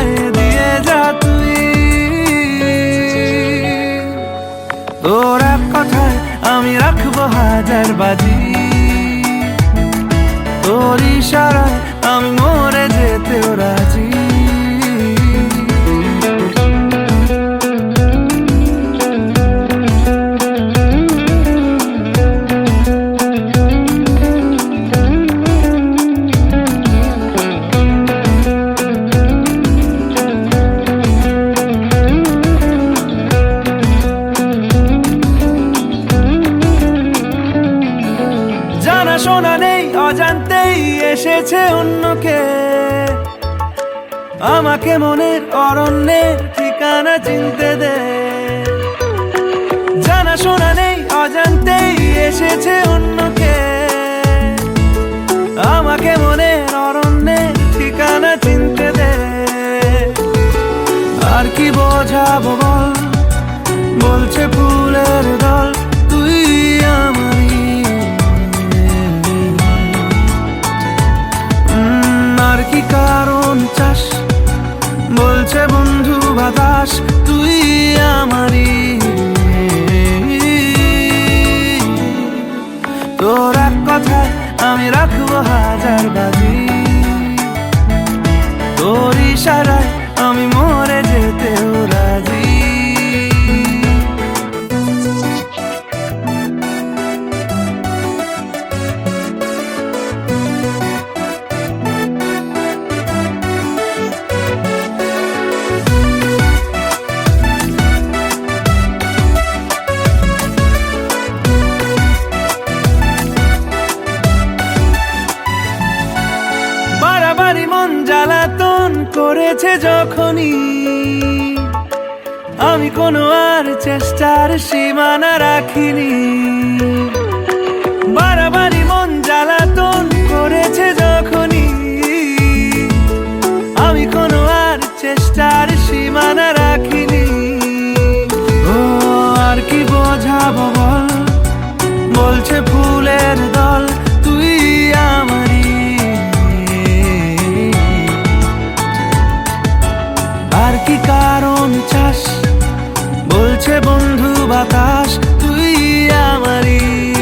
উপায় দিয়ে যা তুই। তোর এক কথায় আমি রাখব হাজার বাজি। তোর ইশারায় নেই অজান্তেই এসেছে অন্যকে। আমাকে মনের অরণ্যের ঠিকানা চিনতে দে। জানা শোনা নেই, অজান্তেই এসেছে অন্যকে। আমাকে মনের অরণ্যের ঠিকানা চিনতে দে। আর কি বোঝাবো বল? বলছে ফুলের দল। কারণ চাস? বলছে বন্ধু বাতাস তুই আমারই। তোর এক কথা আমি রাখব হাজার করেছে যখনই, আমি কোনো আর চেষ্টার সীমানা রাখিনি। বাড়াবাড়ি মন জ্বালাতন করেছে যখনই, আমি কোনো আর চেষ্টার সীমানা রাখিনি। ও, আর কি বোঝাবো বল? বলছে ফুলের দল। বলছে বন্ধু বাতাস তুই আমারই।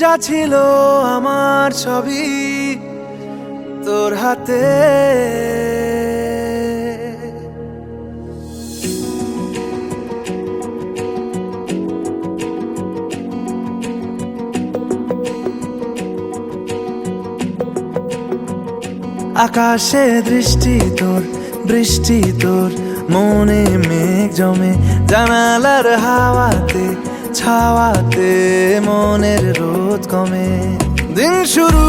যা ছিল আমার ছবি তোর হাতে। আকাশে দৃষ্টি তোর, বৃষ্টি তোর, মনে মেঘ জমে জানালার হাওয়াতে। ছাওয়াতে মনের রোদ কমে। দিন শুরু,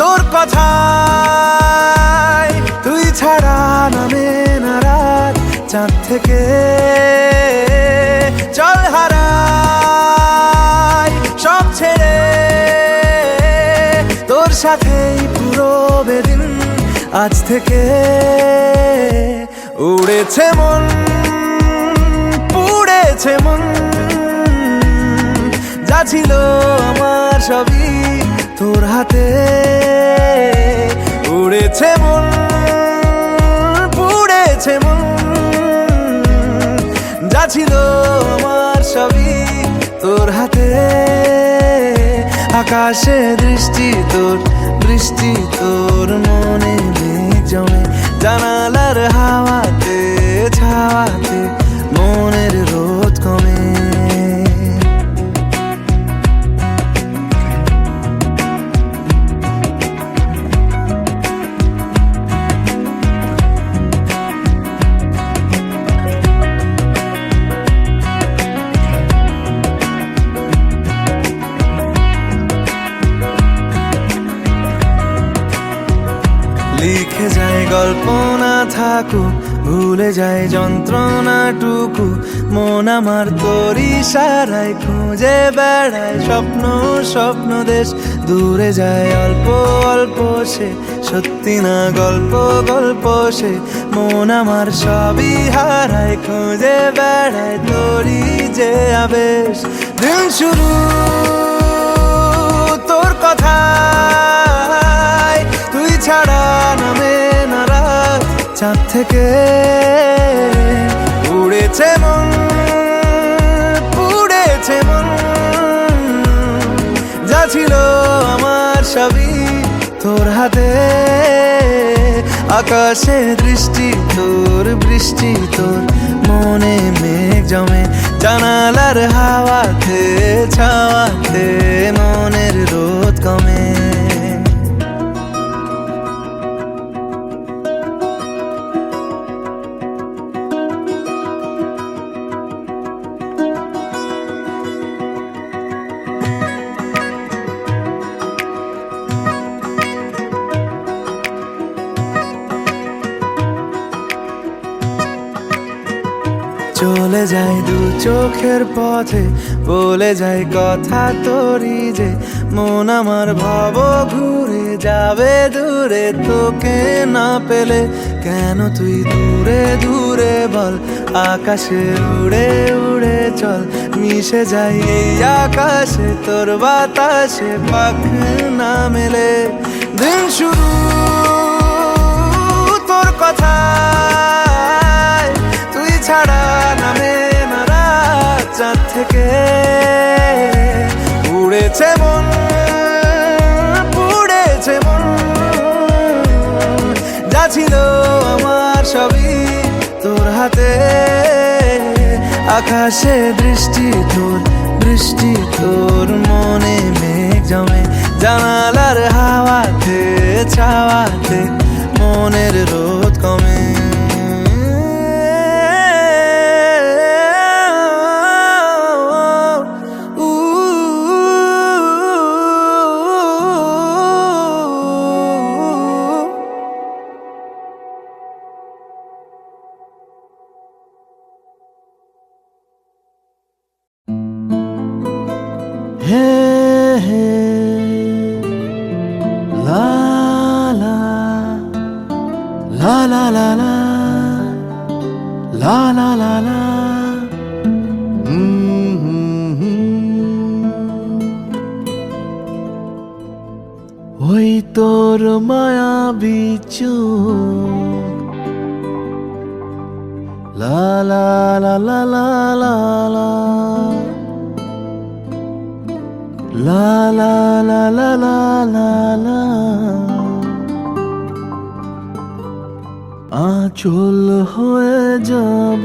তোর কথা তুই ছাড়া নামে না রাত চাঁদ থেকে চল হারাই, সব ছেড়ে। তোর সাথেই পুরো বেদিন আজ থেকে উড়েছে মন। পুড়েছে মন, যা ছিল আমার সবই তোর হাতে। উড়েছে মন, পুড়েছে মন, যা ছিল আমার সবই তোর হাতে। আকাশে দৃষ্টি তোর বৃষ্টি তোর মনে জমে। জানালার হাওয়াতে, ছাওয়াতে মনের যায় গল্প না থাকুক ভুলে যায় যন্ত্রণাটুকু। মন আমার তোর ইশারায় খুঁজে বেড়ায়, স্বপ্ন স্বপ্ন দেশ। দূরে যায় অল্প অল্প সে, সত্যি না গল্প গল্প সে। মন আমার সবই হারায়, খুঁজে বেড়ায় তোরই যে আবেশ। দিন শুরু, তোর কথায়, তুই ছাড়া নামে চাঁদ থেকে উড়েছে মন পুড়েছে মন। যা ছিল আমার সবই তোর হাতে। আকাশে দৃষ্টি, তোর বৃষ্টি, তোর মনে মেঘ জমে। জানালার হাওয়াতে, ছাওয়াতে মনের রোদ কমে। যায় দু চোখের পথে, বলে যায় কথা তোরই যে, মন আমার ভাব ঘুরে যাবে দূরে, তোকে না পেলে কেন তুই দূরে দূরে বল, আকাশে উড়ে উড়ে চল, মিশে যাই এই আকাশে, তোর বাতাসে পাখ না মেলে। দিন শুরু, তোর কথা। ছাড়া নামে না চাঁদ থেকে। উড়েছে মন, পুড়েছে মন। যা ছিল আমার সবই তোর হাতে। আকাশে দৃষ্টি তোর বৃষ্টি তোর, মনে মেঘ জমে। জানালার হাওয়াতে, ছাওয়াতে মনের রোদ কমে। লা লা লা লা লা লা লা হুম, হুম, হুম। ও ওই তোর মায়া বিচু লা লা লা লা লা লা La la la la la la la আচল হয়ে যাব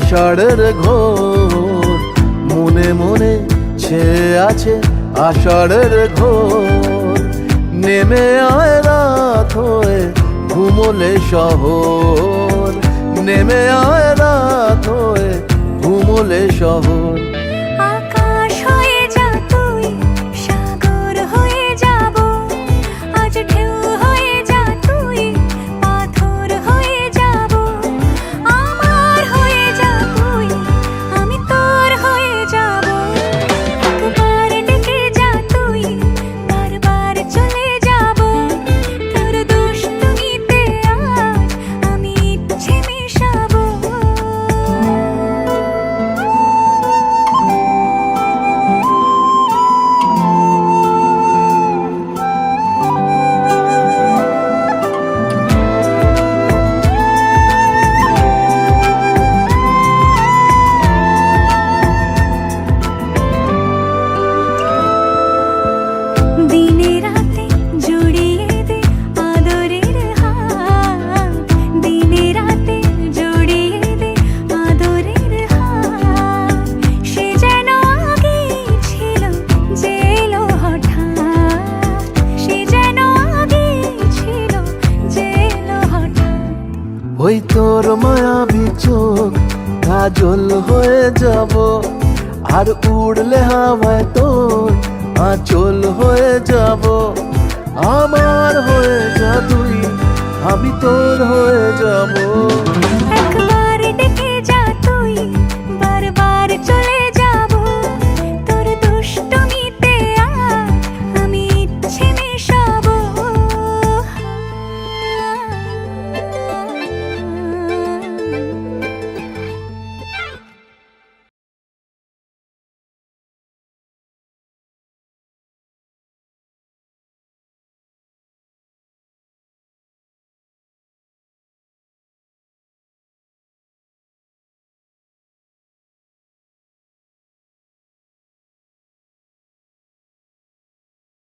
আষাঢ়ের ঘোর, মনে মনে সে আছে আষাঢ়ের ঘোর। নেমে আয় রাত হয়ে ঘুমলে শহর। নেমে আয় রাত হয়ে ঘুমলে শহর।